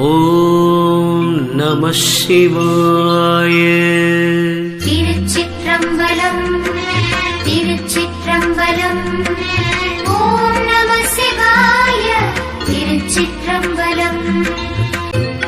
ஓம் நம சிவாய. திருச்சிற்றம்பலம் திருச்சிற்றம்பலம். ஓம் நம சிவாய திருச்சிற்றம்பலம்.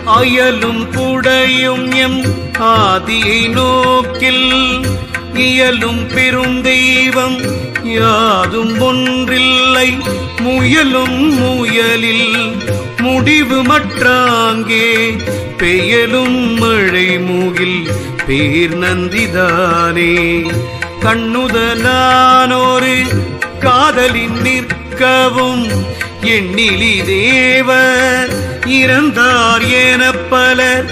அயலும் புடையும் எம் ஆதியை நோக்கில் இயலும் பெரும் தெய்வம் யாதும் ஒன்றில்லை முயலும் முயலில். முடிவு மற்றாங்கே பெயலும் மழை மூகில் பேர் நந்திதானே. கண்ணுதலானோரு காதலின் நிற்கவும் எண்ணிலி தேவர் இறந்தார் என பலர்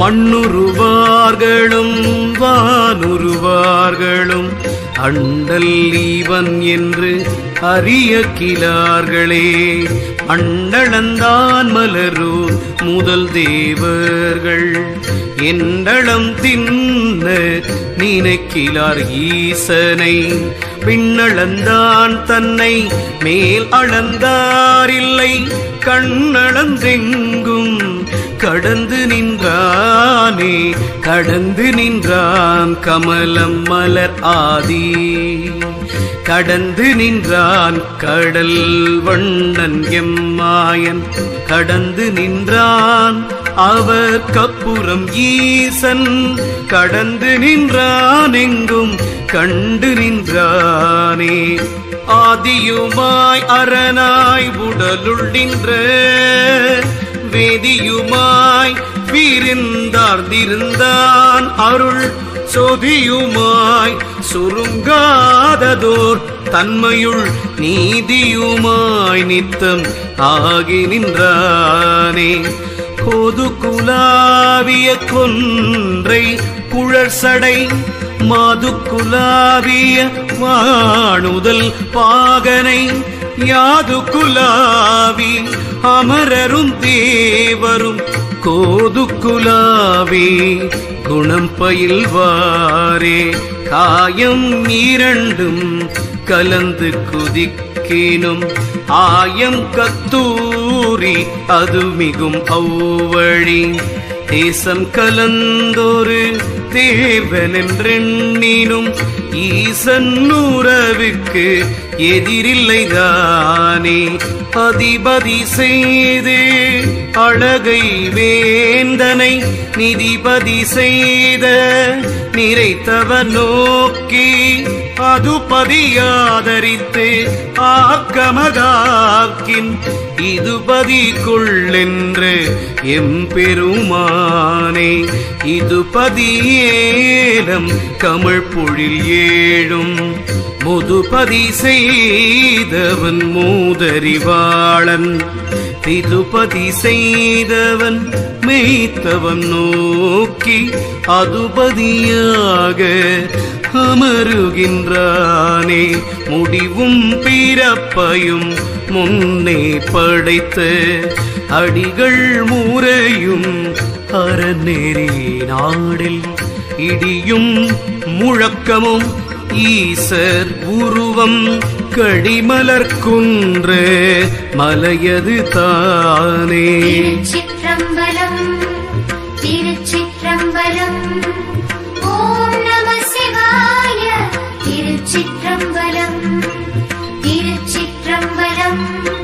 மண்ணுருவார்களும் வானுருவார்களும் அண்டல் ஈவன் என்று அறிய கிலார்களே அண்டளந்தான் மலரூர் முதல் தேவர்கள். என்னளம் தின்ன நினைக்கிலார் ஈசனை. பின்னளந்தான் தன்னை மேல் அளந்தாரில்லை. கண்ணளந்தெங்கும் கடந்து நின்றானே. கடந்து நின்றான் கமலம் மலர் ஆதி. கடந்து நின்றான் கடல் வண்ணன் எம்மாயன். கடந்து நின்றான் அவர் கப்புறம் ஈசன். கடந்து நின்றான் எங்கும் கண்டு நின்றானே. ஆதியுமாய் அரணாய் உடலுள் நின்ற வேதியுமாய் வீரிந்தார்ந்திருந்தான் அருள் சொதியுமாய். சுருங்காததோர் தன்மையுள் நீதியுமாய் நித்தம் ஆகி நின்றானே. கோது குலாவிய கொன்றை குழற்சடை மாது குலாவிய வாணுதல் பாகனை யாது குலாவி அமரரும் தேவரும் கோதுக்குலாவே குணம் பயில்வாரே. காயம் இரண்டும் கலந்து குதிக்கினும் ஆயம் கத்தூரி அது மிகும் அவ்வழி தேசம் கலந்தொரு தேவனென்றெண்ணினும் ஈசன் உறவுக்கு எதிரில்லைதானே. அதிபதி செய்து அழகை வேந்தனை நிதிபதி செய்த நிறைத்தவர் நோக்கி அதுபதியாதரித்து ஆக்கமதாக்கின் இதுபதி கொள்ளென்று எம்பெருமானே. இது பதியேலம் கமிழ் பொழில் ஏழும். முதுபதி செய்தவன் மூதறிவாளன் திதுபதி செய்தவன் மெய்த்தவன் நோக்கி அதுபதியாக அமருகின்றானே. முடிவும் பிறப்பையும் முன்னே படைத்த அடிகள் மூரையும் அறநெறி நாடில் இடியும் முழக்கமும் ஈசர் உருவம் கடிமலர் குன்று மலையது தானே. சிற்றம்பலம் திருச்சிற்றம்பலம் Música